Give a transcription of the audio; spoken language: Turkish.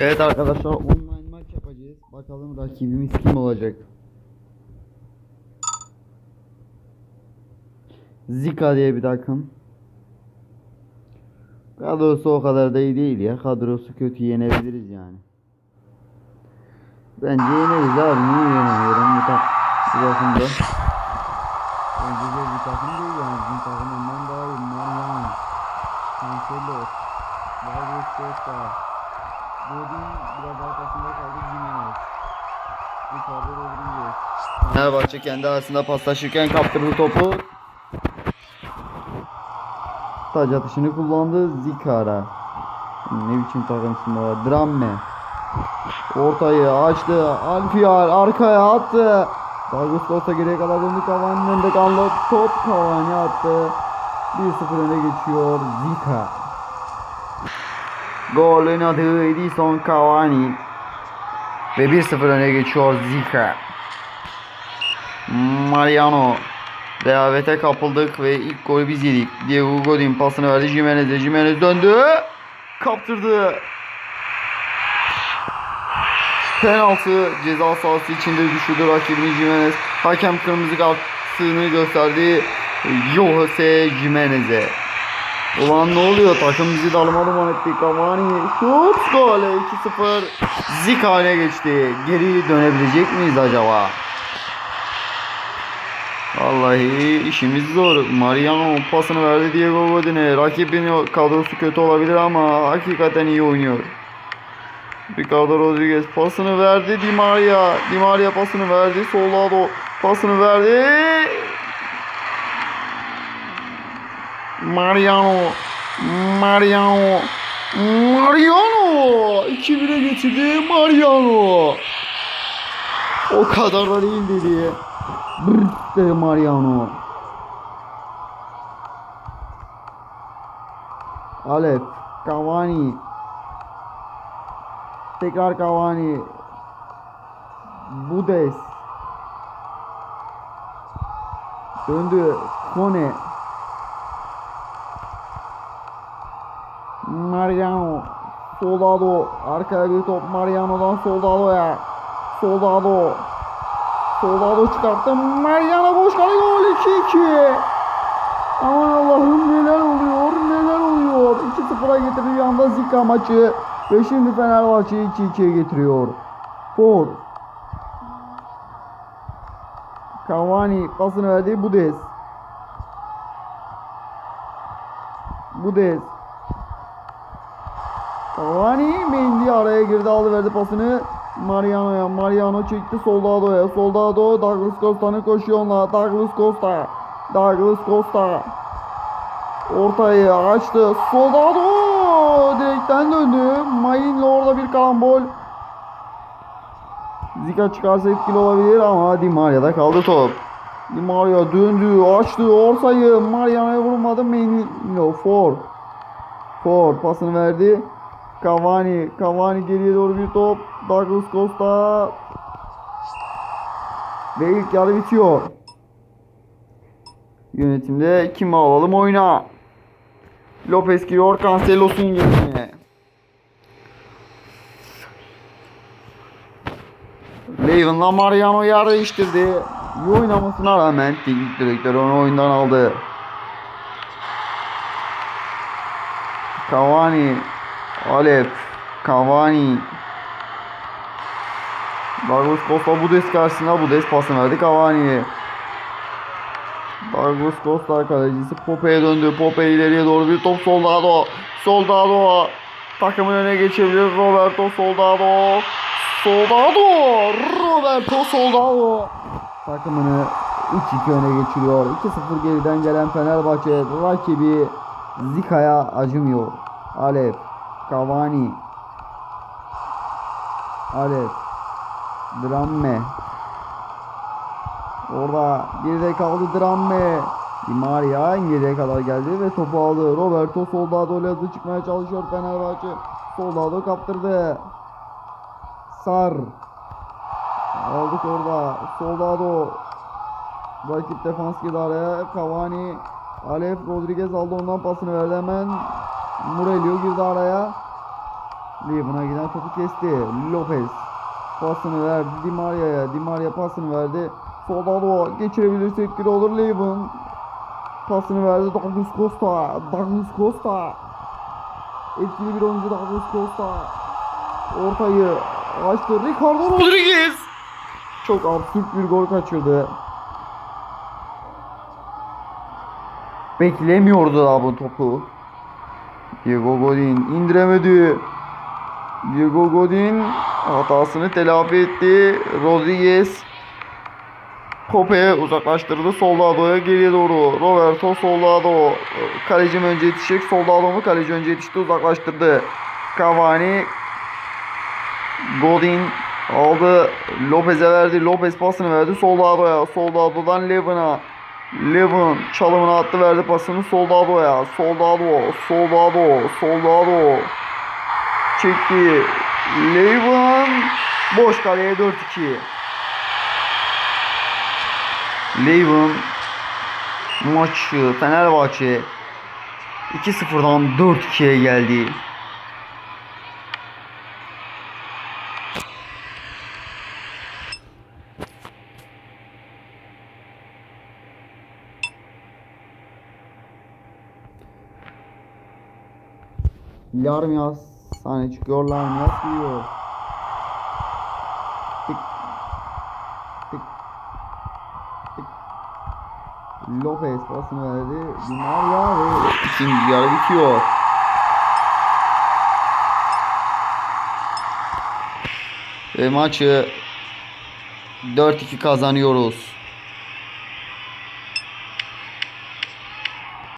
Evet arkadaşlar online maç yapacağız. Bakalım rakibimiz kim olacak. Zika diye bir takım. Kadrosu o kadar da iyi değil ya. Kadrosu kötü yenebiliriz yani. Bence yeneriz abi. Niye yenemiyorum bu, tak takımda? Bence de bir takım değil yani. Bizim takım ondan daha iyi. Mariano. Cancelo. Barbaros Costa. Godin biraz arkasında kaldı Jimenez. Ricardo Rodriguez. Fenerbahçe kendi arasında paslaşırken kaptırdı topu. Taç atışını kullandı Zikara. Ne biçim takımsın bu? Dramme. Ortayı açtı. Alfiar arkaya attı. Douglas Costa geriye kadar döndü. Cavani'nin önünde kaldı. Top Cavani attı. 1-0 öne geçiyor Zika. Golün adı Edison Cavani. Ve 1-0 öne geçiyor Zika. Mariano. Rehavete kapıldık ve ilk golü biz yedik. Diego Godin pasını verdi Jimenez'e. Jimenez döndü. Kaptırdı. Penaltı ceza sahası içinde düşürdü rakibini Jimenez. Hakem kırmızı kartını gösterdi. Jose Jimenez'e. Ulan ne oluyor? Takım bizi dalma duman etti. Cavani şut gol 2-0. Zika öne geçti. Geri dönebilecek miyiz acaba? Vallahi işimiz zor. Mariano pasını verdi Diego Godin'e. Rakibin kadrosu kötü olabilir ama hakikaten iyi oynuyor. Ricardo Rodriguez pasını verdi Di Maria. Di Maria pasını verdi. Soldado pasını verdi. Mariano. Mariano. Mariano. 2-1'e getirdi Mariano. O kadar da değil dedi. Brrrr Mariano. Alef. Cavani. Tekrar Cavani. Budes. Döndü. Kone. Mariano. Soldado. Arkaya bir top Mariano'dan Soldado'ya. Soldado. Soldado çıkarttı. Mariano boş kaldı. Gol 2-2. Aman Allah'ım neler oluyor neler oluyor. 2-0'a getirdi bir anda Zika maçı. Ve şimdi Fenerbahçe'yi 2-2'ye getiriyor. Ford. Cavani pasını verdi. Budes. Budes. Cavani Mendy araya girdi aldı verdi pasını. Mariano'ya. Mariano çekti Soldado'ya. Soldado Douglas Costa'nın koşuyor onunla. Douglas Costa. Douglas Costa. Ortayı açtı. Soldado direkten döndü. Mayin'le orada bir karambol. Zika çıkarsa etkili olabilir ama Di Maria'da kaldı top. Di Maria döndü, açtı ortayı. Mariano'ya vurmadı. Mayin'le Ford. Ford pasını verdi. Cavani, Cavani geriye doğru bir top. Douglas Costa. Ve ilk yarı bitiyor. Yönetimde kimi alalım oyna. Lopez giriyor Cancelo'sun yerine. Leven'la Mariano yer değiştirdi. İyi oynamasına rağmen teknik direktör onu oyundan aldı. Cavani, Alep, Cavani. Douglas Costa Budes karşısında Budes pasını verdi Cavani'ye. Douglas Costa kalecisi Pope'ye döndü. Pope ileriye doğru bir top Soldado. Soldado takımın öne geçebilir. Roberto Soldado. Soldado. Roberto Soldado. Takımını 3-2 öne geçiriyor. 2-0 geriden gelen Fenerbahçe rakibi Zika'ya acımıyor. Alep. Cavani. Alep. Dramme. Orada geride kaldı Dramme. Di Maria geriye kadar geldi ve topu aldı. Roberto Soldado ile hızlı çıkmaya çalışıyor Fenerbahçe. Soldado kaptırdı. Sar. Aldık orada. Soldado. Rakip defans girdi araya. Cavani. Alef Rodriguez aldı ondan pasını verdi hemen. Murelio girdi araya. Leven'a giden topu kesti. Lopez pasını verdi Di Maria'ya. Di Maria pasını verdi. Soldado geçirebilirsek bir olur Leven. Pasını verdi Douglas Costa. Douglas Costa. Etkili bir oyuncu Douglas Costa. Ortayı açtı. Ricardo Rodriguez. Çok absürt bir gol kaçırdı. Beklemiyordu daha bu topu. Diego Godin indiremedi. Diego Godin hatasını telafi etti. Rodriguez Pope'ye uzaklaştırdı. Soldado'ya geriye doğru. Roberto Soldado. Kaleci mi önce yetişecek? Soldado mu? Kaleci önce yetişti. Uzaklaştırdı. Cavani Godin aldı. Lopez'e verdi. Lopez pasını verdi. Soldado'ya. Soldado'dan Levin'a. Levin çalımını attı verdi pasını Soldado'ya. Soldado. Soldado. Soldado. Çekti. Levin boş kaleye 4-2. Levin maçı Fenerbahçe 2-0'dan 4-2'ye geldi. Larmias sahne çıkıyor Larmias giyiyor. Tık. Tık. Tık. Lopez pasını verdi. Di Maria ve ikinci yarı bitiyor. Ve maçı 4-2 kazanıyoruz.